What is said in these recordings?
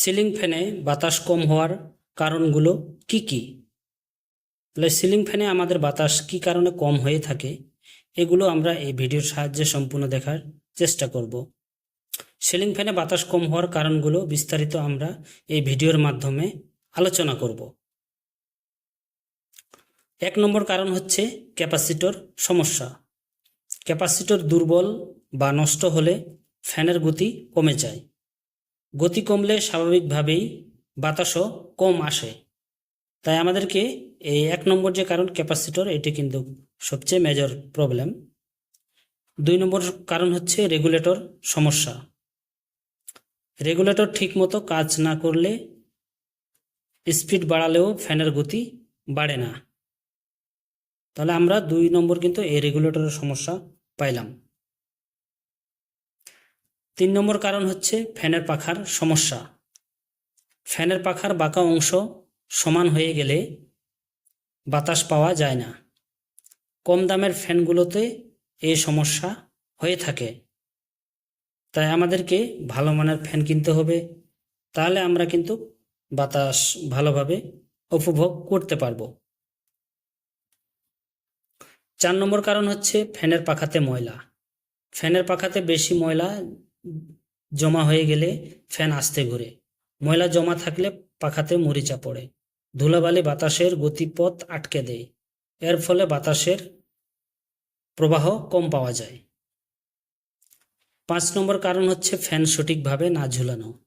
Ceiling ফ্যানে বাতাস কম হওয়ার কারণগুলো কি কি? তাহলে সিলিং ফ্যানে আমাদের বাতাস কি কারণে কম হয়ে থাকে? এগুলো আমরা এই ভিডিওর সাহায্যে সম্পূর্ণ দেখার চেষ্টা করব। সিলিং ফ্যানে বাতাস কম হওয়ার কারণগুলো বিস্তারিত আমরা এই ভিডিওর মাধ্যমে আলোচনা করব। এক নম্বর কারণ হচ্ছে ক্যাপাসিটর সমস্যা। ক্যাপাসিটর দুর্বল বা নষ্ট হলে ফ্যানের গতি কমে যায়। গতি কমলে স্বাভাবিকভাবেই বাতাসও কম আসে। তাই আমাদেরকে এই এক নম্বর যে কারণ, ক্যাপাসিটর, এটি কিন্তু সবচেয়ে মেজর প্রবলেম দুই নম্বর কারণ হচ্ছে রেগুলেটর সমস্যা। রেগুলেটর ঠিকমতো কাজ না করলে স্পিড বাড়ালেও ফ্যানের গতি বাড়ে না। তাহলে আমরা দুই নম্বর কিন্তু এই রেগুলেটরের সমস্যা পাইলাম। তিন নম্বর কারণ হচ্ছে ফ্যানের পাখার সমস্যা। ফ্যানের পাখার বাঁকা অংশ সমান হয়ে গেলে বাতাস পাওয়া যায় না। কম দামের ফ্যানগুলোতে এই সমস্যা হয়ে থাকে। তাই আমাদেরকে ভালো মানের ফ্যান কিনতে হবে। তাহলে আমরা কিন্তু বাতাস ভালোভাবে উপভোগ করতে পারব। চার নম্বর কারণ হচ্ছে ফ্যানের পাখাতে ময়লা। ফ্যানের পাখাতে বেশি ময়লা জমা হয়ে গেলে ফ্যান আস্তে ঘুরে। ময়লা জমা থাকলে পাখাতে মরিচা পড়ে। ধুলাবালি বাতাসের গতিপথ আটকে দেয়। এর ফলে বাতাসের প্রবাহ কম পাওয়া যায়। পাঁচ নম্বর কারণ হচ্ছে ফ্যান সঠিকভাবে না ঝুলানো।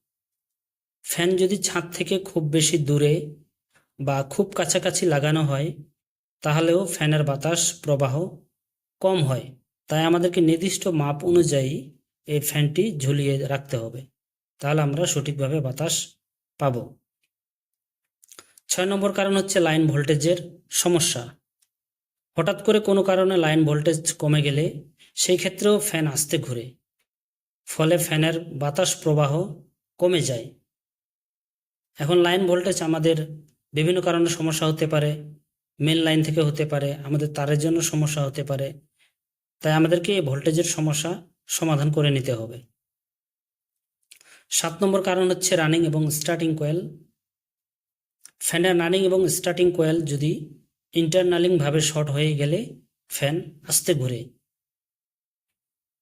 ফ্যান যদি ছাদ থেকে খুব বেশি দূরে বা খুব কাছাকাছি লাগানো হয়, তাহলেও ফ্যানের বাতাস প্রবাহ কম হয়। তাই আমাদেরকে নির্দিষ্ট মাপ অনুযায়ী এই ফ্যানটি ঝুলিয়ে রাখতে হবে। তাহলে আমরা সঠিকভাবে বাতাস পাব। ছয় নম্বর কারণ হচ্ছে লাইন ভোল্টেজের সমস্যা। হঠাৎ করে কোনো কারণে লাইন ভোল্টেজ কমে গেলে সেই ক্ষেত্রেও ফ্যান আসতে ঘুরে। ফলে ফ্যানের বাতাস প্রবাহ কমে যায়। এখন লাইন ভোল্টেজ আমাদের বিভিন্ন কারণে সমস্যা হতে পারে। মেন লাইন থেকে হতে পারে, আমাদের তারের জন্য সমস্যা হতে পারে। তাই আমাদেরকে এই ভোল্টেজের সমস্যা সমাধান করে নিতে হবে। সাত নম্বর কারণ হচ্ছে রানিং এবং স্টার্টিং কোয়েল ফ্যানের রানিং এবং স্টার্টিং কোয়েল যদি ইন্টারনালিংভাবে শর্ট হয়ে গেলে ফ্যান আস্তে ঘুরে।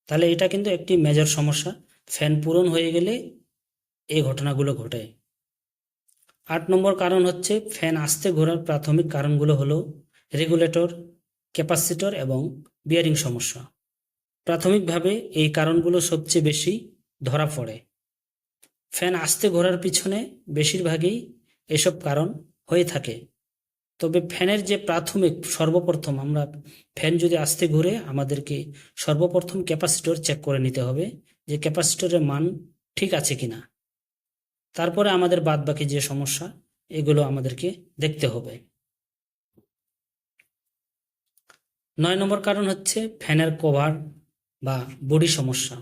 তাহলে এটা কিন্তু একটি মেজর সমস্যা। ফ্যান পূরণ হয়ে গেলে এই ঘটনাগুলো ঘটে। আট নম্বর কারণ হচ্ছে ফ্যান আস্তে ঘোরার প্রাথমিক কারণগুলো হলো রেগুলেটর ক্যাপাসিটর এবং বিয়ারিং সমস্যা। প্রাথমিকভাবে এই কারণগুলো সবচেয়ে বেশি ধরা পড়ে। ফ্যান আস্তে ঘোরার পিছনে বেশিরভাগই এসব কারণ হয়ে থাকে। তবে ফ্যানের যে প্রাথমিক, সর্বপ্রথম আমরা ফ্যান যদি আস্তে ঘুরে আমাদেরকে সর্বপ্রথম ক্যাপাসিটর চেক করে নিতে হবে যে ক্যাপাসিটরের মান ঠিক আছে কিনা। তারপরে আমাদের বাদবাকি যে সমস্যা, এগুলো আমাদেরকে দেখতে হবে। নয় নম্বর কারণ হচ্ছে ফ্যানের কভার বা বডি সমস্যা।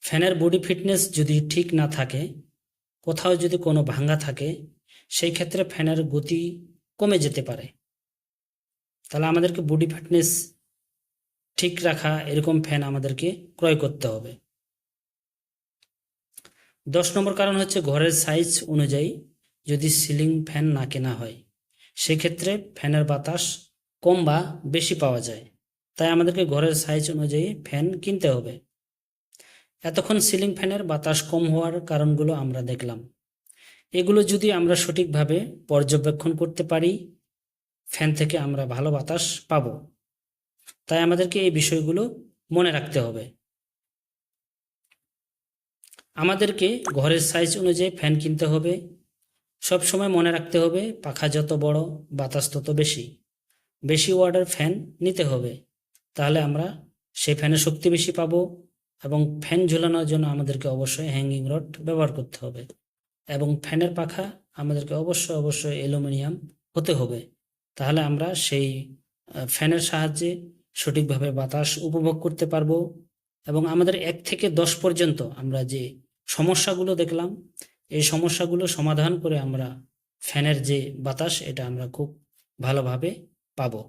ফ্যানের বডি ফিটনেস যদি ঠিক না থাকে, কোথাও যদি কোনো ভাঙ্গা থাকে, সেই ক্ষেত্রে ফ্যানের গতি কমে যেতে পারে। তাহলে আমাদেরকে বডি ফিটনেস ঠিক রাখা, এরকম ফ্যান আমাদেরকে ক্রয় করতে হবে। দশ নম্বর কারণ হচ্ছে ঘরের সাইজ অনুযায়ী যদি সিলিং ফ্যান না কেনা হয়, সেক্ষেত্রে ফ্যানের বাতাস কম বা বেশি পাওয়া যায়। তাই আমাদেরকে ঘরের সাইজ অনুযায়ী ফ্যান কিনতে হবে। এতক্ষণ সিলিং ফ্যানের বাতাস কম হওয়ার কারণগুলো আমরা দেখলাম। এগুলো যদি আমরা সঠিকভাবে পর্যবেক্ষণ করতে পারি ফ্যান থেকে আমরা ভালো বাতাস পাব। তাই আমাদেরকে এই বিষয়গুলো মনে রাখতে হবে। আমাদেরকে ঘরের সাইজ অনুযায়ী ফ্যান কিনতে হবে। সব সময় মনে রাখতে হবে, পাখা যত বড়, বাতাস তত বেশি। বেশি ওয়ার্ডের ফ্যান নিতে হবে। তাহলে আমরা সেই ফ্যানের শক্তি বেশি পাবো এবং ফ্যান ঝুলানোর জন্য আমাদেরকে অবশ্যই হ্যাঙ্গিং রড ব্যবহার করতে হবে এবং ফ্যানের পাখা আমাদেরকে অবশ্যই অবশ্যই অ্যালুমিনিয়াম হতে হবে। তাহলে আমরা সেই ফ্যানের সাহায্যে সঠিকভাবে বাতাস উপভোগ করতে পারব এবং আমাদের এক থেকে দশ পর্যন্ত আমরা যে সমস্যাগুলো দেখলাম, এই সমস্যাগুলো সমাধান করে আমরা ফ্যানের যে বাতাস, এটা আমরা খুব ভালোভাবে পাবো।